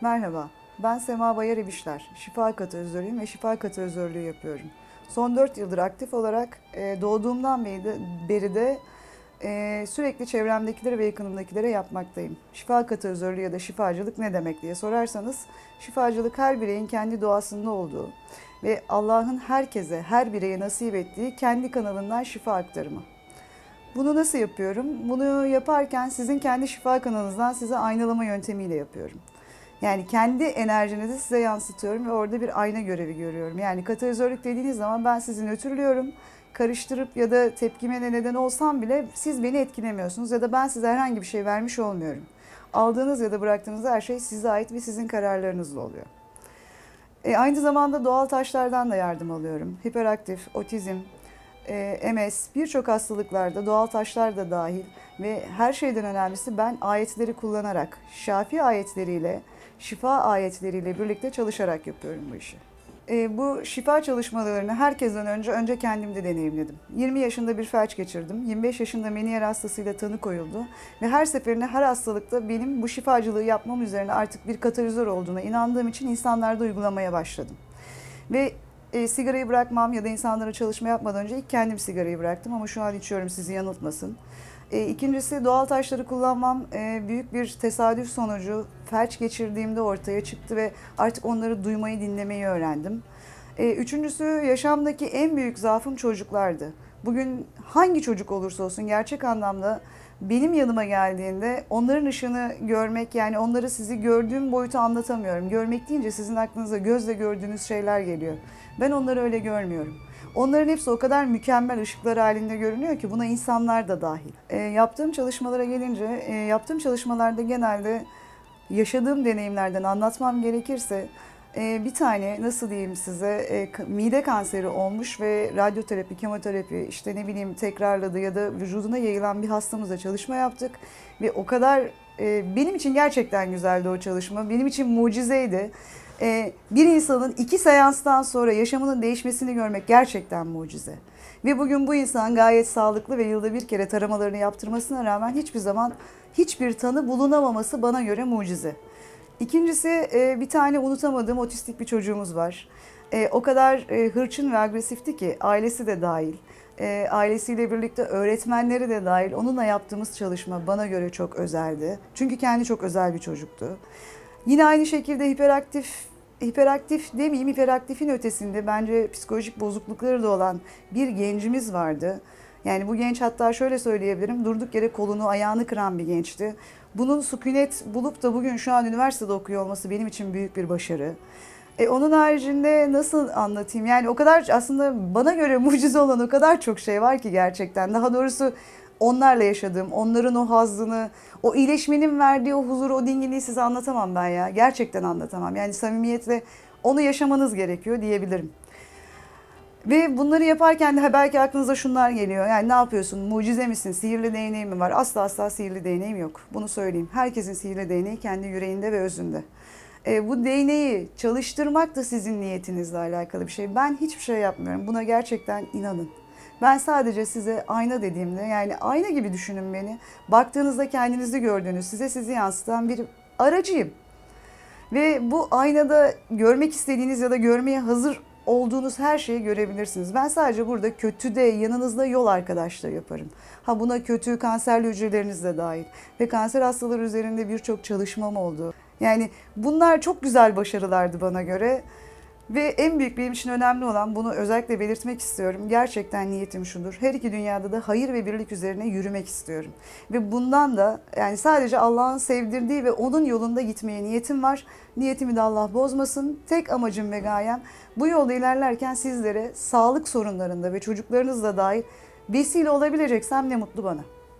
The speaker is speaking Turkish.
Merhaba, ben Sema Bayar İbişler. Şifa katalizörüyüm ve şifa katalizörlüğü yapıyorum. Son 4 yıldır aktif olarak e, doğduğumdan beri de, e, sürekli çevremdekilere ve yakınımdakilere yapmaktayım. Şifa katalizörlüğü ya da şifacılık ne demek diye sorarsanız, şifacılık her bireyin kendi doğasında olduğu ve Allah'ın herkese, her bireye nasip ettiği kendi kanalından şifa aktarımı. Bunu nasıl yapıyorum? Bunu yaparken sizin kendi şifa kanalınızdan size aynalama yöntemiyle yapıyorum. Yani kendi enerjinizi size yansıtıyorum ve orada bir ayna görevi görüyorum. Yani katalizörlük dediğiniz zaman ben sizi nötrlüyorum. Karıştırıp ya da tepkime de neden olsam bile siz beni etkilemiyorsunuz ya da ben size herhangi bir şey vermiş olmuyorum. Aldığınız ya da bıraktığınız her şey size ait ve sizin kararlarınızla oluyor. E, aynı zamanda doğal taşlardan da yardım alıyorum. Hiperaktif, otizm, MS, birçok hastalıklarda doğal taşlar da dahil ve her şeyden önemlisi ben ayetleri kullanarak, şafi ayetleriyle, şifa ayetleriyle birlikte çalışarak yapıyorum bu işi. E, bu şifa çalışmalarını herkesten önce önce kendimde deneyimledim. 20 yaşında bir felç geçirdim. 25 yaşında meniyer hastasıyla tanı koyuldu. Ve her seferinde her hastalıkta benim bu şifacılığı yapmam üzerine artık bir katalizör olduğuna inandığım için insanlarda uygulamaya başladım. Ve e, sigarayı bırakmam ya da insanlara çalışma yapmadan önce ilk kendim sigarayı bıraktım ama şu an içiyorum sizi yanıltmasın. E, ikincisi doğal taşları kullanmam e, büyük bir tesadüf sonucu felç geçirdiğimde ortaya çıktı ve artık onları duymayı dinlemeyi öğrendim. E, üçüncüsü yaşamdaki en büyük zaafım çocuklardı. Bugün hangi çocuk olursa olsun gerçek anlamda benim yanıma geldiğinde onların ışığını görmek yani onları sizi gördüğüm boyutu anlatamıyorum. Görmek deyince sizin aklınıza gözle gördüğünüz şeyler geliyor. Ben onları öyle görmüyorum. Onların hepsi o kadar mükemmel ışıklar halinde görünüyor ki buna insanlar da dahil. E, yaptığım çalışmalara gelince, e, yaptığım çalışmalarda genelde yaşadığım deneyimlerden anlatmam gerekirse bir tane nasıl diyeyim size e, mide kanseri olmuş ve radyoterapi, kemoterapi işte ne bileyim tekrarladı ya da vücuduna yayılan bir hastamızla çalışma yaptık ve o kadar e, benim için gerçekten güzeldi o çalışma. Benim için mucizeydi. E, bir insanın iki seanstan sonra yaşamının değişmesini görmek gerçekten mucize. Ve bugün bu insan gayet sağlıklı ve yılda bir kere taramalarını yaptırmasına rağmen hiçbir zaman hiçbir tanı bulunamaması bana göre mucize. İkincisi e, bir tane unutamadığım otistik bir çocuğumuz var. E, o kadar e, hırçın ve agresifti ki ailesi de dahil. Ailesiyle birlikte öğretmenleri de dahil onunla yaptığımız çalışma bana göre çok özeldi. Çünkü kendi çok özel bir çocuktu. Yine aynı şekilde hiperaktif hiperaktif demeyeyim hiperaktifin ötesinde bence psikolojik bozuklukları da olan bir gencimiz vardı. Yani bu genç hatta şöyle söyleyebilirim durduk yere kolunu ayağını kıran bir gençti. Bunun sükunet bulup da bugün şu an üniversitede okuyor olması benim için büyük bir başarı. E, onun haricinde nasıl anlatayım? Yani o kadar aslında bana göre mucize olan o kadar çok şey var ki gerçekten. Daha doğrusu onlarla yaşadığım, onların o hazzını, o iyileşmenin verdiği o huzuru, o dinginliği size anlatamam ben ya. Gerçekten anlatamam. Yani samimiyetle onu yaşamanız gerekiyor diyebilirim. Ve bunları yaparken de belki aklınıza şunlar geliyor. Yani ne yapıyorsun? Mucize misin? Sihirli değneğin mi var? Asla asla sihirli değneğim yok. Bunu söyleyeyim. Herkesin sihirli değneği kendi yüreğinde ve özünde. E, bu değneği çalıştırmak da sizin niyetinizle alakalı bir şey. Ben hiçbir şey yapmıyorum. Buna gerçekten inanın. Ben sadece size ayna dediğimde yani ayna gibi düşünün beni. Baktığınızda kendinizi gördüğünüz, size sizi yansıtan bir aracıyım. Ve bu aynada görmek istediğiniz ya da görmeye hazır olduğunuz her şeyi görebilirsiniz. Ben sadece burada kötüde yanınızda yol arkadaşlığı yaparım. Ha buna kötü kanserli hücreleriniz de dahil. Ve kanser hastaları üzerinde birçok çalışmam oldu. Yani bunlar çok güzel başarılardı bana göre. Ve en büyük benim için önemli olan bunu özellikle belirtmek istiyorum. Gerçekten niyetim şudur. Her iki dünyada da hayır ve birlik üzerine yürümek istiyorum. Ve bundan da yani sadece Allah'ın sevdirdiği ve onun yolunda gitmeye niyetim var. Niyetimi de Allah bozmasın. Tek amacım ve gayem bu yolda ilerlerken sizlere sağlık sorunlarında ve çocuklarınızla dahil vesile olabileceksem ne mutlu bana.